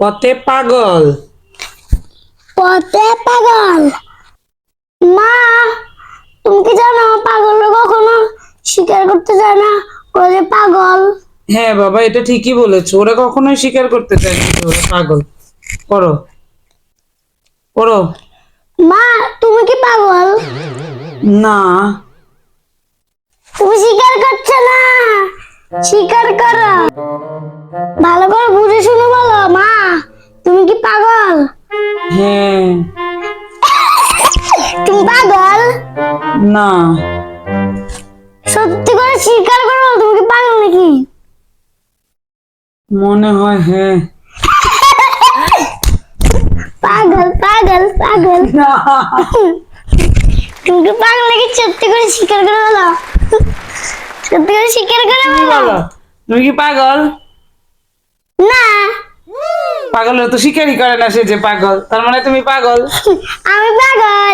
পথে পাগল পথে পাগল মা তুমি কি জানো পাগল কখনো স্বীকার করতে চায় না ওরা পাগল হ্যাঁ বাবা এটা ঠিকই বলেছ ওরা কখনোই স্বীকার করতে চায় না ওরা পাগল পড়ো পড়ো মা তুমি কি পাগল না তুমি স্বীকার করো। ভালো করে বুঝে শুনে বলো মা তুমি কি পাগল? হ্যাঁ। তুমি পাগল? না। সত্যি করে স্বীকার করো তুমি কি পাগল নাকি? মনে হয় হ্যাঁ। পাগল পাগল পাগল। তুমি কি পাগল নাকি? সত্যি করে স্বীকার করে বলো। করে স্বীকার করে বলো। তুমি কি পাগল? না। পাগল তো স্বীকারই করে না সে যে পাগল। তার মানে তুমি পাগল। আমি পাগল।